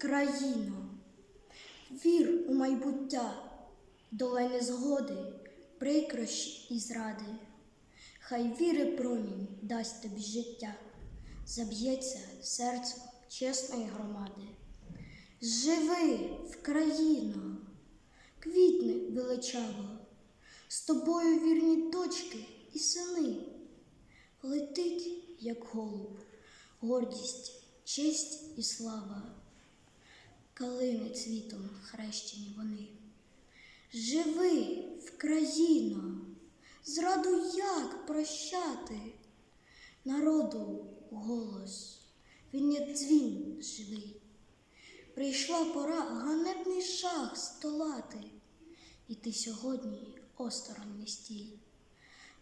Україно, вір у майбуття, долай незгоди, прикрощі і зради. Хай віри промінь дасть тобі життя, заб'ється серце чесної громади. Живи в країно, квітни величаво, з тобою вірні дочки і сини. Летить, як голуб, гордість, честь і слава, калини цвітом хрещені вони. Живи в країно, зраду як прощати, народу голос, він як дзвін живий. Прийшла пора ганебний шах столати, і ти сьогодні осторонь не стій.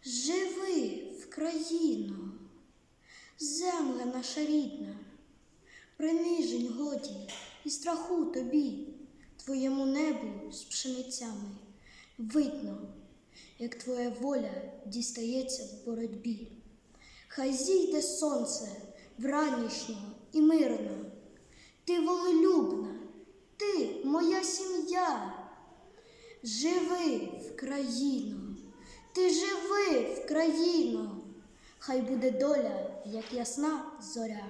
Живи в країно, земля наша рідна, принижень годі і страху тобі, твоєму небу з пшеницями. Видно, як твоя воля дістається в боротьбі. Хай зійде сонце вранішнього і мирно. Ти волелюбна, ти моя сім'я. Живи в країну, ти живи в країну, хай буде доля, як ясна зоря.